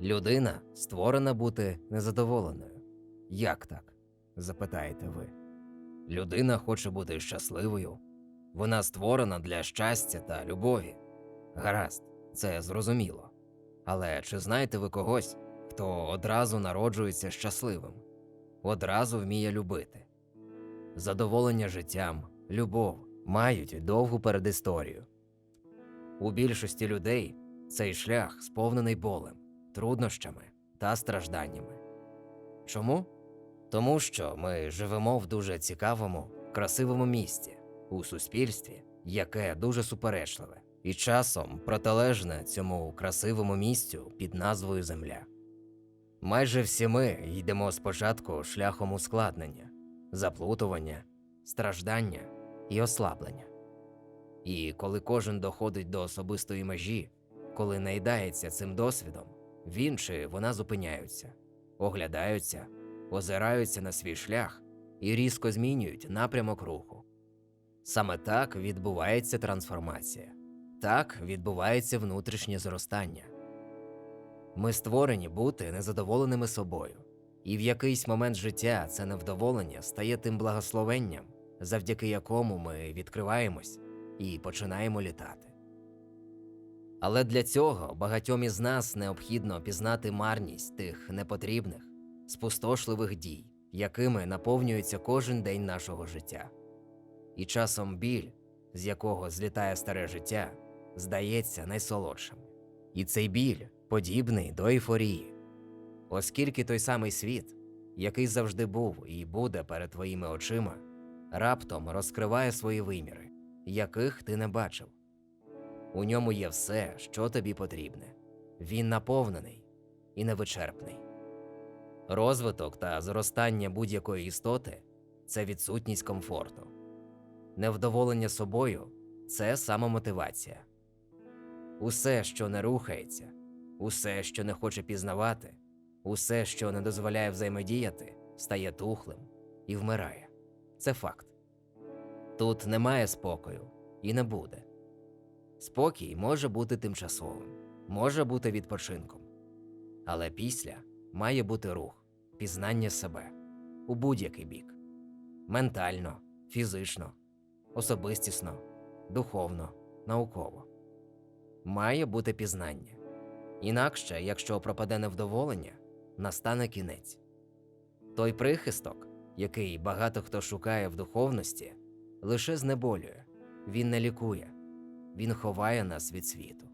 Людина створена бути незадоволеною. Як так? запитаєте ви. Людина хоче бути щасливою. Вона створена для щастя та любові. Гаразд, це зрозуміло. Але чи знаєте ви когось, хто одразу народжується щасливим, одразу вміє любити? Задоволення життям, любов мають довгу передісторію. У більшості людей цей шлях сповнений болем, труднощами та стражданнями. Чому? Тому що ми живемо в дуже цікавому, красивому місті, у суспільстві, яке дуже суперечливе, і часом протилежне цьому красивому місцю під назвою Земля. Майже всі ми йдемо спочатку шляхом ускладнення, заплутування, страждання і ослаблення. І коли кожен доходить до особистої межі, коли наїдається цим досвідом, він чи вона зупиняються, оглядаються, озираються на свій шлях і різко змінюють напрямок руху. Саме так відбувається трансформація, так відбувається внутрішнє зростання. Ми створені бути незадоволеними собою, і в якийсь момент життя це невдоволення стає тим благословенням, завдяки якому ми відкриваємось і починаємо літати. Але для цього багатьом із нас необхідно пізнати марність тих непотрібних, спустошливих дій, якими наповнюється кожен день нашого життя. І часом біль, з якого злітає старе життя, здається найсолодшим. І цей біль подібний до ейфорії, оскільки той самий світ, який завжди був і буде перед твоїми очима, раптом розкриває свої виміри, яких ти не бачив. У ньому є все, що тобі потрібне. Він наповнений і невичерпний. Розвиток та зростання будь-якої істоти це відсутність комфорту. Невдоволення собою це самомотивація. Усе, що не рухається, усе, що не хоче пізнавати, усе, що не дозволяє взаємодіяти, стає тухлим і вмирає. Це факт. Тут немає спокою і не буде. Спокій може бути тимчасовим, може бути відпочинком. Але після має бути рух, пізнання себе у будь-який бік ментально, фізично, особистісно, духовно, науково. Має бути пізнання. Інакше, якщо пропаде невдоволення, настане кінець. Той прихисток, який багато хто шукає в духовності, лише знеболює, він не лікує, він ховає нас від світу.